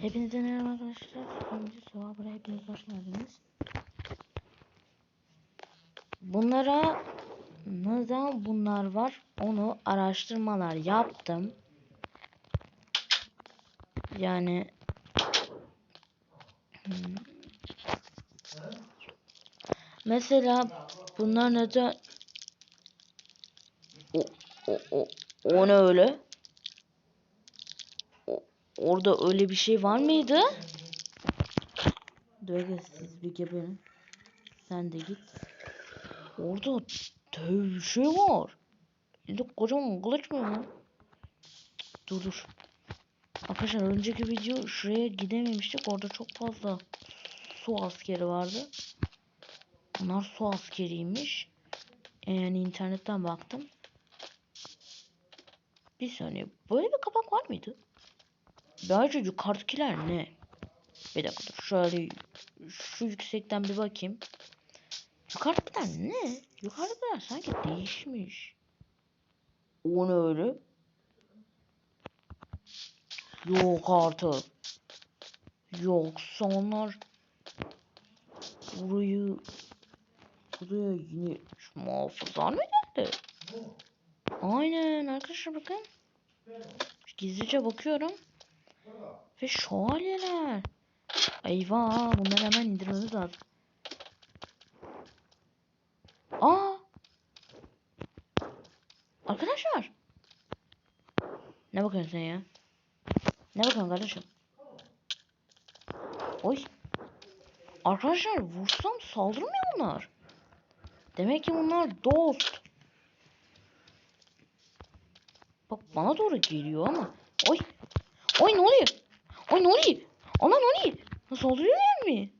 Hepinize merhaba arkadaşlar. Birinci Survivor'a hepiniz hoş geldiniz. Bunlara neden bunlar var onu araştırmalar yaptım. Yani hmm. mesela bunlar neden o, o, o, o ne öyle? Orada öyle bir şey var mıydı? Dur siz bir geberin. Sen de git. Orada dev bir şey var. Elinde kocaman kılıç mı var? Dur dur. Arkadaşlar önceki video şuraya gidememiştik. Orada çok fazla su askeri vardı. Bunlar su askeriymiş. Yani internetten baktım. Bir saniye. Böyle bir kapak var mıydı? Bence yukarıdakiler ne? Bir dakika dur. Şöyle şu yüksekten bir bakayım. Yukarıdakiler ne? Yukarıdakiler sanki değişmiş. O ne öyle? Yok artık. Yoksa onlar burayı buraya yine şu muhafızlar mı geldi? Aynen arkadaşlar bakın. Gizlice bakıyorum. Ve şövalyeler. Eyvah bunları hemen indirmemiz lazım. Aa. Arkadaşlar. Ne bakıyorsun sen ya? Ne bakıyorsun kardeşim? Oy. Arkadaşlar vursam saldırmıyor bunlar. Demek ki bunlar dost. Bak bana doğru geliyor ama. Oy. Oy ne oluyor? Oy ne oluyor? Ana ne oluyor? Ha, saldırıyor mi?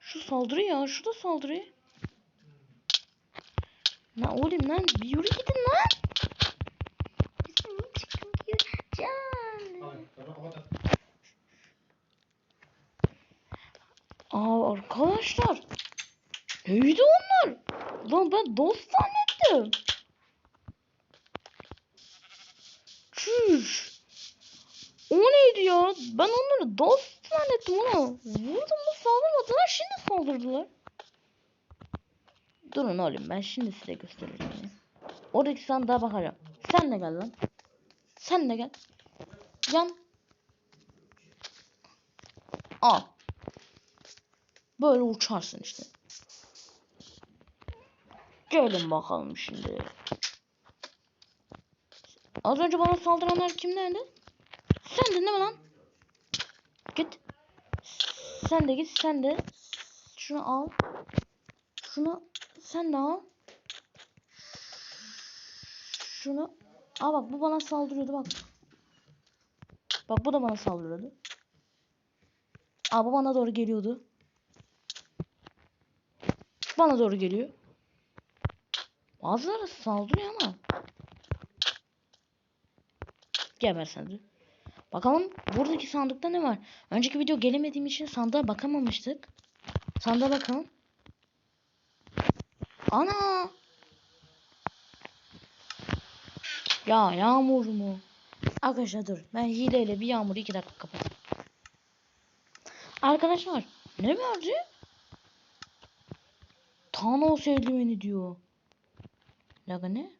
Şu saldırıyor ya. Şu da saldırıyor. Lan oğlum lan bir yürü gidin lan. Bizim. Aa arkadaşlar. Neydi onlar? Lan ben dost zannettim. Çüş. O neydi Ben onları dost zannettim ama. Vurdum mu saldırmadılar şimdi saldırdılar. Durun oğlum ben şimdi size göstereceğim. Oradaki sandığa bakacağım. Sen de gel lan. Sen de gel. Yan. Al. Böyle uçarsın işte. Gelin bakalım şimdi. Az önce bana saldıranlar kimlerdi? Sen de değil mi lan? Git. Sen de git sen de. Şunu al. Şunu sen de al. Şunu. Aa bak bu bana saldırıyordu bak. Bak bu da bana saldırıyordu. Aa bu bana doğru geliyordu. Bana doğru geliyor. Bazıları saldırıyor ama. Geber sen de. Bakalım buradaki sandıkta ne var? Önceki video gelemediğim için sandığa bakamamıştık. Sandığa bakalım. Ana! Ya yağmur mu? Arkadaşlar dur. Ben hileyle bir yağmuru iki dakika kapatayım. Arkadaşlar ne verdi? Thanos eldiveni diyor. Laga ne?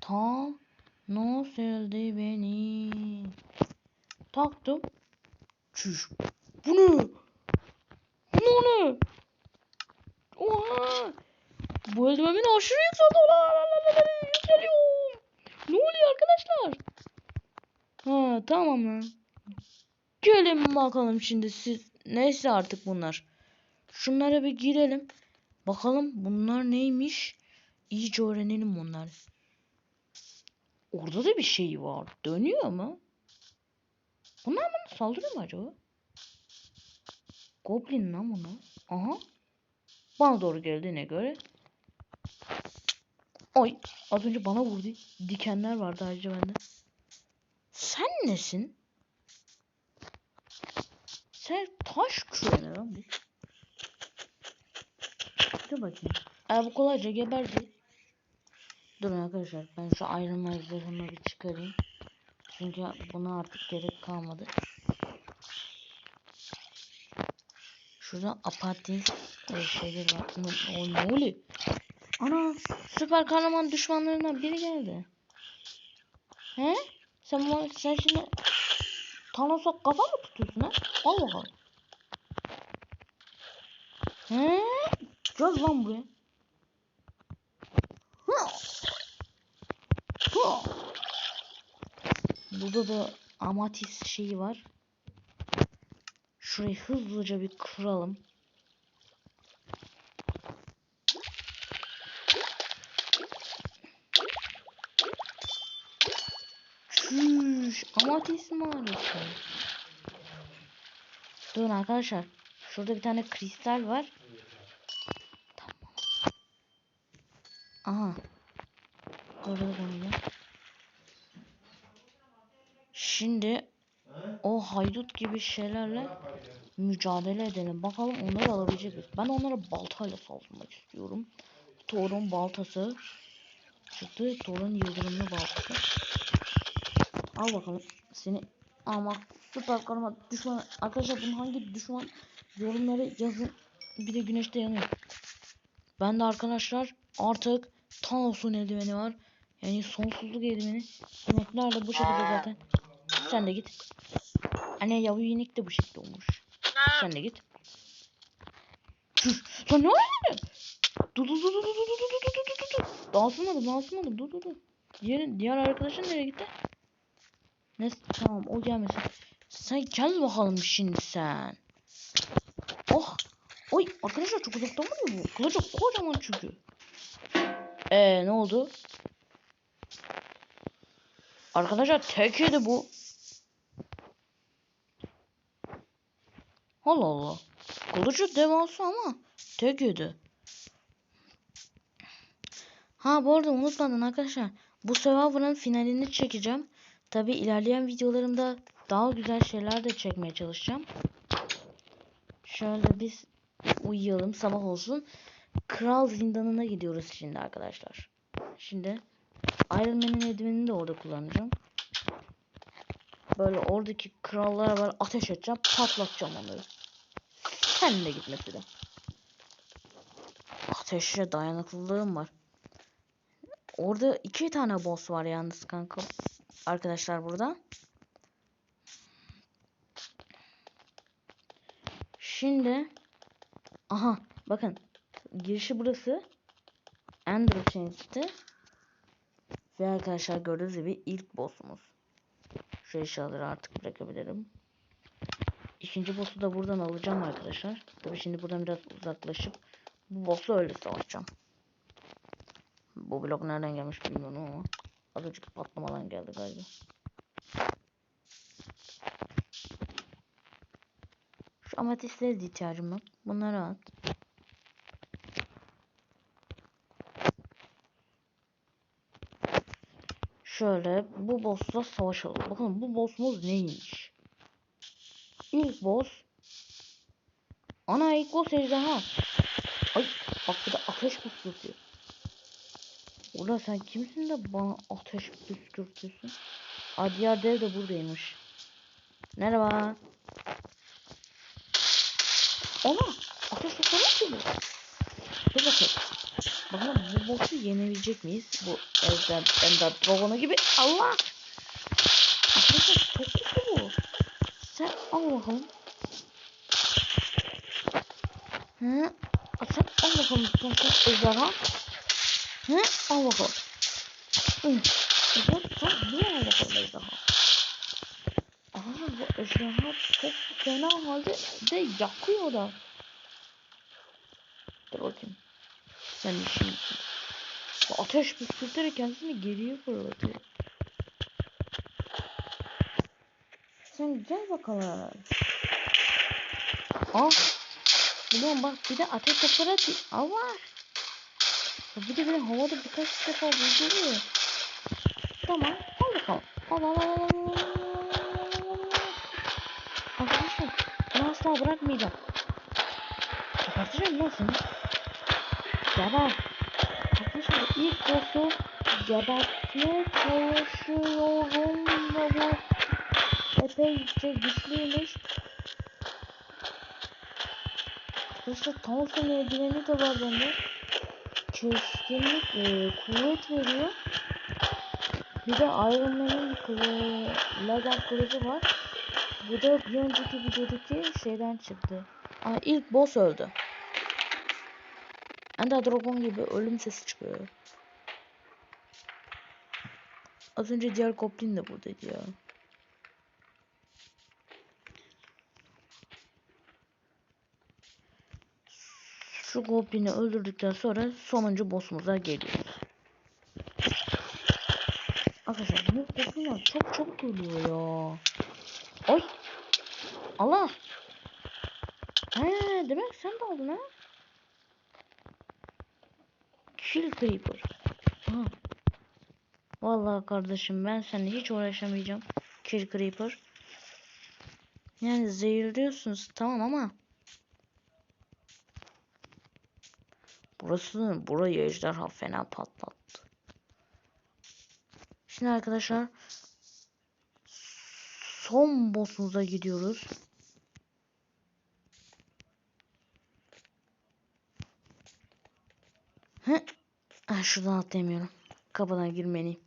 Thanos eldiveni. Taktım. Çüş. Bu ne? Bu ne? Oha! Bu eldivenin aşırı yükseldi. Yükseliyorum. Ne oluyor arkadaşlar? Ha tamam lan. Gelin bakalım şimdi siz. Neyse artık bunlar. Şunlara bir girelim. Bakalım bunlar neymiş. İyice öğrenelim bunları. Orada da bir şey var. Dönüyor mu? Bunlar bana saldırıyor mu acaba? Goblin lan bunlar. Aha. Bana doğru geldiğine göre. Oy. Az önce bana vurdu. Dikenler vardı ayrıca bende. Sen nesin? Sen taş kürene lan bu. Dur bakayım. Eğer bu kolayca geberdi. Durun arkadaşlar ben şu ayrılma zırhımı bir çıkarayım. Çünkü buna artık gerek kalmadı. Şurada apati e, şeyler var. O ne oluyor? Ana süper kahraman düşmanlarından biri geldi. He? Sen, sen şimdi Thanos'a kafa mı tutuyorsun ha? Al bakalım. He? Göz lan buraya. Burada da amatis şeyi var. Şurayı hızlıca bir kıralım. Şuş, amatis maalesef. Durun arkadaşlar. Şurada bir tane kristal var. Tamam. Aha. Orada da Şimdi o haydut gibi şeylerle mücadele edelim. Bakalım onları alabilecek miyiz? Ben onlara baltayla saldırmak istiyorum. Thor'un baltası çıktı. Thor'un yıldırımlı baltası. Al bakalım seni ama süper kahraman düşman arkadaşlar bunun hangi düşman yorumları yazın bir de güneşte yanıyor. Ben de arkadaşlar artık Thanos'un eldiveni var. Yani sonsuzluk eldiveni. İnekler de bu şekilde zaten. Sen de git. Anne yavru inek de bu şekilde olmuş. Sen de git. Dur. Sen ne yapıyorsun? Dur dur dur dur dur dur dur dur dur dur dur. Daha asılmadım. Dur dur dur. Diğer, diğer arkadaşın nereye gitti? Ne? Tamam o gelmesin. Sen gel bakalım şimdi sen. Oh. Oy arkadaşlar çok uzaktan vuruyor bu. Kılıcı kocaman çünkü. Eee ne oldu? Arkadaşlar tek yedi bu. Allah Allah. Kılıcı devasa ama tek. Ha bu arada unutmadın arkadaşlar. Bu Survivor'ın finalini çekeceğim. Tabi ilerleyen videolarımda daha güzel şeyler de çekmeye çalışacağım. Şöyle biz uyuyalım sabah olsun. Kral zindanına gidiyoruz şimdi arkadaşlar. Şimdi Iron Man'in eldivenini de orada kullanacağım. Böyle oradaki krallara böyle ateş edeceğim. Patlatacağım onları. Sen de gitmesi de. Ateşe dayanıklılığım var. Orada iki tane boss var yalnız kanka. Arkadaşlar burada. Şimdi aha bakın girişi burası. Ender Change'ti. Ve arkadaşlar gördüğünüz gibi ilk boss'umuz. Şu eşyaları artık bırakabilirim. İkinci boss'u da buradan alacağım arkadaşlar. Tabii şimdi buradan biraz uzaklaşıp bu boss'u öyle savaşacağım. Bu blok nereden gelmiş bilmiyorum ama azıcık patlamadan geldi galiba. Şu ametistlere de ihtiyacım yok. Bunları at. Şöyle bu boss'la savaşalım. Bakın bu boss'umuz neymiş? İlk boss Ana ilk boss ejderha. Ay bak bir de ateş püskürtüyor. Ulan sen kimsin de bana ateş püskürtüyorsun? Aa diğer dev de buradaymış. Merhaba. Ona ateş ki bu. Dur bakalım. Bakalım bu boss'u yenebilecek miyiz? Bu Ender, Ender Dragon'u gibi. Allah! Arkadaşlar çok güçlü. Sen al bakalım. Hı? Sen al bakalım son ejderha. Hı? Al bakalım. Hı. Ejderha çok bu al bakalım ejderha. Aa bu ejderha çok fena halde de yakıyor da. Dur bakayım. Sen Bu ateş püskürterek kendisini geriye fırlatıyor. Sen gel bakalım. Al. Ulan bak bir de ateş topları atıyor. Allah. Bir de böyle havada birkaç defa vurduruyor. Tamam. Al bakalım. Al al al al. Arkadaşlar bunu asla bırakmayacağım. Kapatacağım lan seni. Geber. Arkadaşlar ilk boss'u gebertmeye çalışıyorum bu epeyce güçlüymüş. Arkadaşlar Thompson eldiveni de var bende. Keskinlik e, kuvvet veriyor. Bir de Iron Man'in lazer kılıcı var. Bu da bir önceki videodaki şeyden çıktı. Aa, ilk boss öldü. Ender Dragon gibi ölüm sesi çıkıyor. Az önce diğer Goblin de buradaydı ya. Şu Goblin'i öldürdükten sonra sonuncu boss'umuza geliyoruz. Arkadaşlar bu Goblin'ler çok çok geliyor ya. Ay. Allah. He demek sen de aldın ha. Kill Creeper. Ha. Vallahi kardeşim ben seninle hiç uğraşamayacağım. Kill Creeper. Yani zehirliyorsunuz tamam ama Burası burayı ejderha fena patlattı. Şimdi arkadaşlar son boss'umuza gidiyoruz. Hı. Ah, şuradan atlayamıyorum. Kapıdan girmeliyim.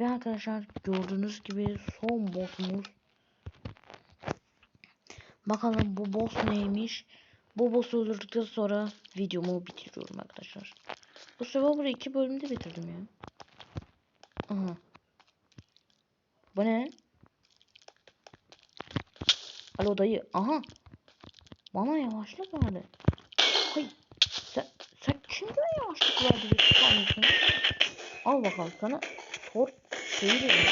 Ve arkadaşlar gördüğünüz gibi son boss'umuz. Bakalım bu boss neymiş. Bu boss'u öldürdükten sonra videomu bitiriyorum arkadaşlar. Bu Survivor'ı iki bölümde bitirdim ya. Aha. Bu ne? Alo dayı. Aha. Bana yavaşlık verdi. Hay. Sen, sen kimde yavaşlık verdi bir tutar Al bakalım sana tor şeyi de vereyim.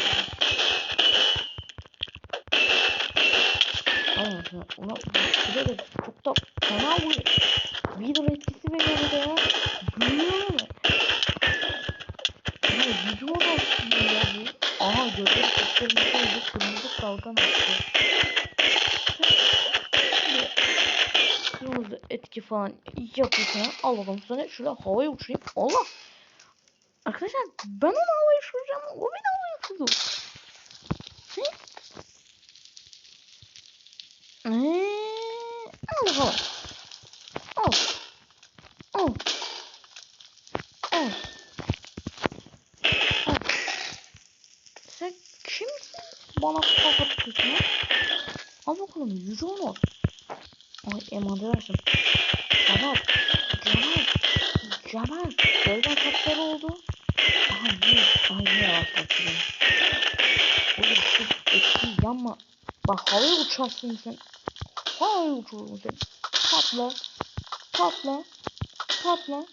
Al bakalım. Ulan bu da çok da fena bu. Video etkisi bu da ya. Duyuyor mu? Ya video aslında ya bu. Aha gözleri kıpkırmızı oldu. Kırmızı kalkan attı. Kırmızı etki falan yapıyorsun. Al bakalım sana şöyle havaya uçurayım. Allah. Arkadaşlar ben onu havaya uçuracağım. O beni havaya uçurdu. Ne? Eee, al bakalım. Al. Al. Al. Al. Sen kimsin? Bana ha? Al bakalım yüzü onu. Ay emanet versin. Cemal. Cemal. Cemal. Gölden kapları oldu. Aha ne? Ay ne yavaşlattı beni. Oğlum şu etki yanma. Bak havaya uçarsın sen. Havaya uçurum sen. Patla. Patla. Patla.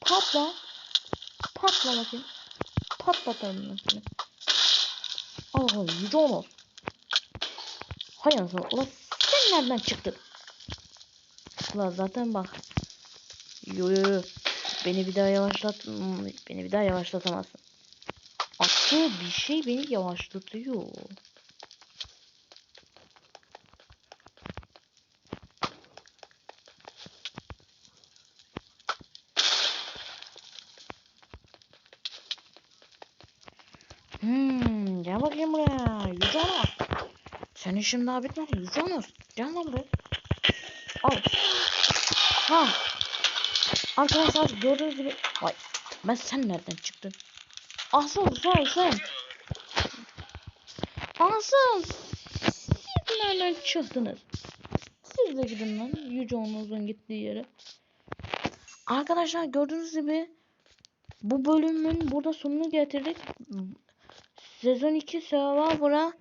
Patla. Patla bakayım. Patlatalım seni. Al bakalım yüce onu. Hay anasını. Ulan sen nereden çıktın? Ulan zaten bak. Yo yo yo. Beni bir daha yavaşlat. Beni bir daha yavaşlatamazsın. Attığı bir şey beni yavaşlatıyor. Hmm, gel bakayım buraya. Yüce Onur. Senin işin daha bitmedi. Onur. Gel lan buraya. Al. Ha. Arkadaşlar gördüğünüz gibi. Vay. Ben sen nereden çıktın? Asıl sen sen. Asıl. Siz nereden çıktınız? Siz de gidin lan. Yüce Onur'un gittiği yere. Arkadaşlar gördüğünüz gibi bu bölümün burada sonunu getirdik. Sezon 2 Survivor'a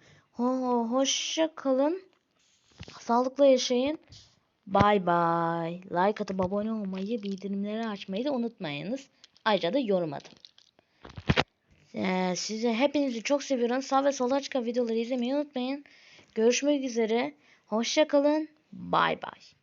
ho hoşça kalın. Sağlıklı yaşayın. Bye bye. Like atıp abone olmayı, bildirimleri açmayı da unutmayınız. Ayrıca da yorum atın. Ee, size hepinizi çok seviyorum. Sağ ve sola çıkan videoları izlemeyi unutmayın. Görüşmek üzere. Hoşça kalın. Bye bye.